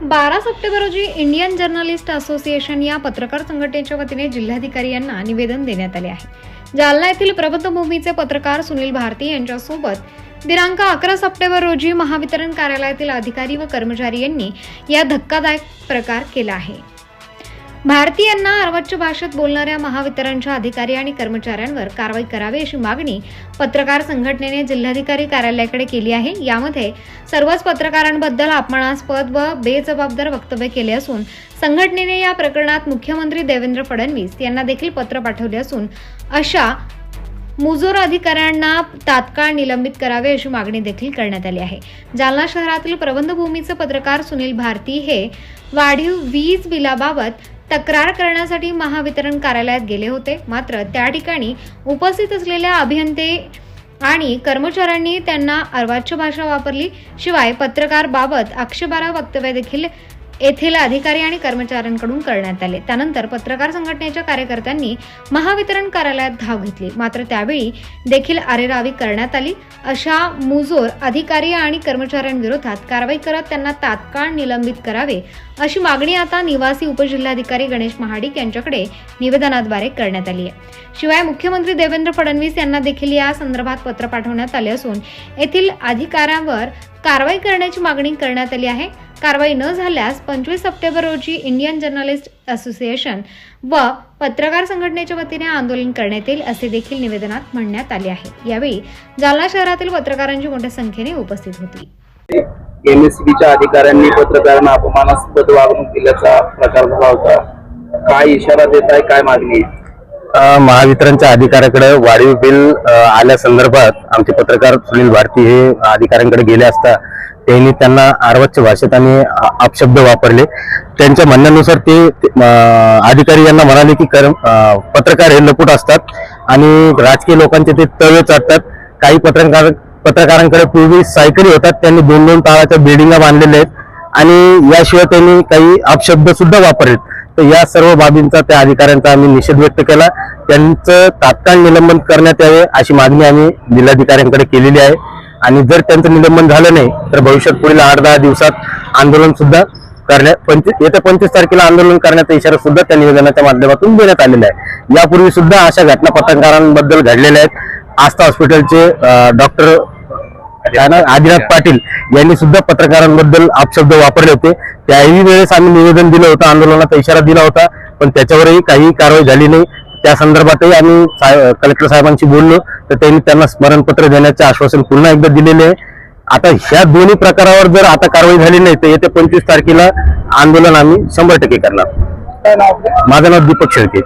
बारा सप्टेंबर रोजी Indian journalist association या पत्रकार संघटनेच्या वतीने जिल्हाधिकारी यांना निवेदन देण्यात आले आहे. जालना येथील प्रबंधभूमीचे पत्रकार सुनील भारती यांच्यासोबत दिनांक अकरा सप्टेंबर रोजी महावितरण कार्यालयातील अधिकारी व कर्मचारी यांनी या धक्कादायक प्रकार केला आहे. भारतीयांना अर्वाच्य भाषेत बोलणाऱ्या महावितरणच्या अधिकारी आणि कर्मचाऱ्यांवर कारवाई करावी अशी मागणी पत्रकार संघटनेने जिल्हाधिकारी कार्यालयाकडे केली आहे. यामध्ये सर्वच पत्रकारांबद्दल अपमानास्पद व बेजबाबदार वक्तव्य केले असून संघटनेने या प्रकरणात मुख्यमंत्री देवेंद्र फडणवीस यांना देखील पत्र पाठवले असून अशा मुजोर अधिकाऱ्यांना तात्काळ निलंबित करावे अशी मागणी देखील करण्यात आली आहे. जालना शहरातील प्रबंधभूमीचे पत्रकार सुनील भारती हे वाढीव वीज बिलाबाबत तक्रार करण्यासाठी महावितरण कार्यालयात गेले होते. मात्र त्या ठिकाणी उपस्थित असलेल्या अभियंते आणि कर्मचाऱ्यांनी त्यांना अर्वाच्य भाषा वापरली. शिवाय पत्रकार बाबत आक्षेपार्ह वक्तव्य देखील येथील अधिकारी आणि कर्मचाऱ्यांकडून करण्यात आले. त्यानंतर पत्रकार संघटनेच्या कार्यकर्त्यांनी महावितरण कार्यालयात धाव घेतली. मात्र त्यावेळी देखील आरेरावी करण्यात आली. अशा मुजोर अधिकारी आणि कर्मचाऱ्यांविरोधात कारवाई करत त्यांना तात्काळ निलंबित करावे अशी मागणी आता निवासी उपजिल्हाधिकारी गणेश महाडिक यांच्याकडे निवेदनाद्वारे करण्यात आली आहे. शिवाय मुख्यमंत्री देवेंद्र फडणवीस यांना देखील या संदर्भात पत्र पाठवण्यात आले असून येथील अधिकाऱ्यांवर कारवाई करण्याची मागणी करण्यात आली आहे. कारवाई न झाल्यास पंचवीस सप्टेंबर रोजी इंडियन जर्नलिस्ट असोसिएशन व पत्रकार संघटनेच्या वतीने आंदोलन करण्यात येईल असे देखील निवेदनात म्हणण्यात आले आहे. यावेळी जालना शहरातील पत्रकारांची मोठ्या संख्येने उपस्थित होती. एमएससीबीच्या अधिकाऱ्यांनी पत्रकारांना अपमानास्पद वागणूक दिल्याचा प्रकार झाला होता. काय इशारा देत आहे काय मागणी महावितरणच्या अधिकाऱ्याकडे वाढीव बिल अ, आल्यासंदर्भात आमचे पत्रकार सुनील भारती हे अधिकाऱ्यांकडे गेले असता त्यांनी त्यांना आर्वच्य भाषेत आणि अपशब्द वापरले. त्यांच्या म्हणण्यानुसार ते अधिकारी यांना म्हणाले की कर पत्रकार हे लपूट असतात आणि राजकीय लोकांचे ते तवे चाटतात. काही पत्रकार पत्रकारांकडे पूर्वी सायकली होतात. त्यांनी दोन दोन ताळाच्या बिल्डिंगा बांधलेल्या आहेत आणि याशिवाय त्यांनी काही अपशब्द सुद्धा वापरलेत. तर या सर्व बाबींचा त्या अधिकाऱ्यांचा आम्ही निषेध व्यक्त केला. त्यांचं तात्काळ निलंबन करण्यात यावे अशी मागणी आम्ही जिल्हाधिकाऱ्यांकडे केलेली आहे. आणि जर त्यांचं निलंबन झालं नाही तर भविष्यात पुढील आठ दहा दिवसात आंदोलन सुद्धा करण्यात पंचवीस येत्या पंचवीस तारखेला आंदोलन करण्याचा इशारा सुद्धा त्या निवेदनाच्या माध्यमातून देण्यात आलेला आहे. यापूर्वी सुद्धा अशा घटना पत्रकारांबद्दल घडलेल्या आहेत. आस्था हॉस्पिटलचे डॉक्टर आदिनाथ पाटील यांनी सुद्धा पत्रकारांबद्दल आपशब्द वापरले होते. त्याही वेळेस आम्ही निवेदन दिलं होतं आंदोलनाचा इशारा दिला होता पण त्याच्यावरही काही कारवाई झाली नाही. त्या संदर्भातही आम्ही कलेक्टर साहेबांशी बोललो. तर त्यांनी त्यांना स्मरणपत्र देण्याचे आश्वासन पुन्हा एकदा दिलेले आहे. आता ह्या दोन्ही प्रकारावर जर आता कारवाई झाली नाही तर येत्या पंचवीस तारखेला आंदोलन आम्ही शंभर टक्के करणार? माझं नाव दीपक शेळके.